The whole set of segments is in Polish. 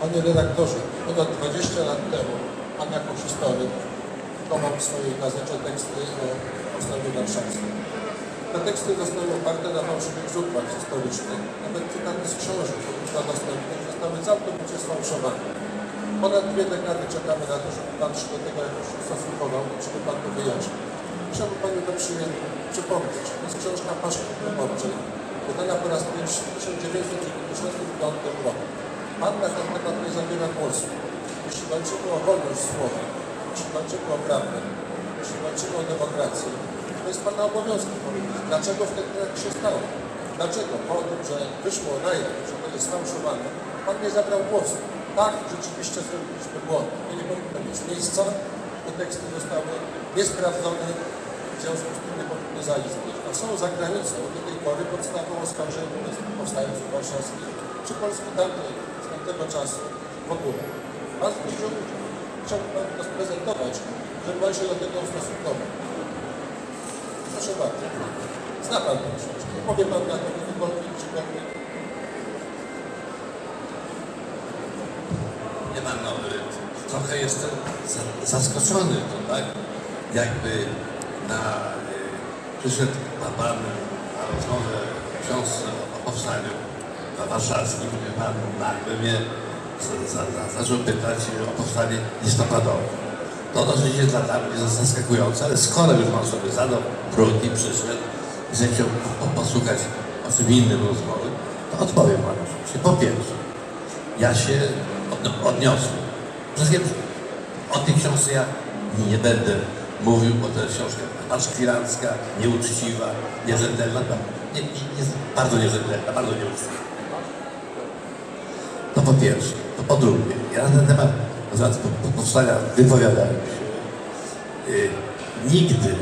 Panie redaktorze, ponad 20 lat temu Pan jako historyk wykonał w swojej gazecie teksty o powstaniu warszawskim. Te teksty zostały oparte na fałszywych źródłach historycznych. Nawet cytaty z książek, które dostępnych, zostały całkowicie sfałszowane. Ponad dwie dekady czekamy na to, żeby Pan się do tego jakoś ustosunkował i żeby Pan to wyjaśnił. Chciałbym Panu to przypomnieć. To jest książka Paszki Wyborczej, wydana po raz pierwszy w 1995 roku. Pan na ten temat zabiera głosu. Jeśli walczymy o wolność słowa, jeśli walczymy o prawdę, jeśli walczymy o demokrację, to jest Pana obowiązkiem powiedzieć, dlaczego wtedy tak się stało. Dlaczego po tym, że wyszło na jaw, że to jest sfałszowane, Pan nie zabrał głosu. Tak, rzeczywiście zrobiliśmy błąd. To nie powinno mieć miejsca. Te teksty zostały niesprawdzone, w związku z tym nie powinny zaistnieć. A są za granicą do tej pory podstawą oskarżenia powstańców warszawskich czy Polski tamtej, z tamtego czasu w ogóle. Pan powiedział, chciałbym Panu to sprezentować, żeby Pan się do tego ustosunkował. Proszę bardzo. Zna Pan tę książkę. Powie Pan na to kiedykolwiek, czykolwiek. Nie mam no, y, trochę jestem za- zaskoczony, to tak? Jakby na, y, przyszedł pan, pan na rozmowę w książce o powstaniu warszawskim, gdzie pan nagle mnie za- za- za- zaczął pytać o powstanie listopadowe. To oczywiście dla mnie jest zaskakujące, ale skoro już pan sobie zadał trud i przyszedł i zechciał po- po- posłuchać o czym innym rozmowy, to odpowiem panu. oczywiście. Po pierwsze, ja się od, odniosłem. Wszystkim o tej książce ja nie będę mówił, bo to jest książka paszkwirancka, nieuczciwa, nierzetelna. Nie, nie, nie, bardzo nierzetelna, bardzo nieuczciwa. Po pierwsze. To po drugie, ja na ten temat powstania wypowiadałem się. Y, nigdy,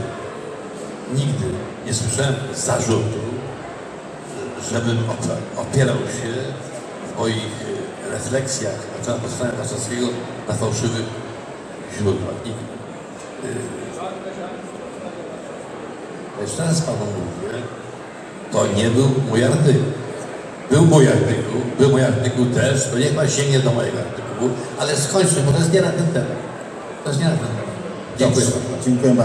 nigdy nie słyszałem zarzutu, żebym opierał się w moich y, refleksjach na temat powstania warszawskiego na fałszywych źródłach. Nigdy. Y, Jeszcze raz panu mówię, to nie był mój artykuł. Był mój artykuł, był mój artykuł też, to niech pan sięgnie do mojego artykułu, ale skończmy, bo to jest nie na ten temat. To jest nie na ten temat. Dziękuję. Dziękuję bardzo.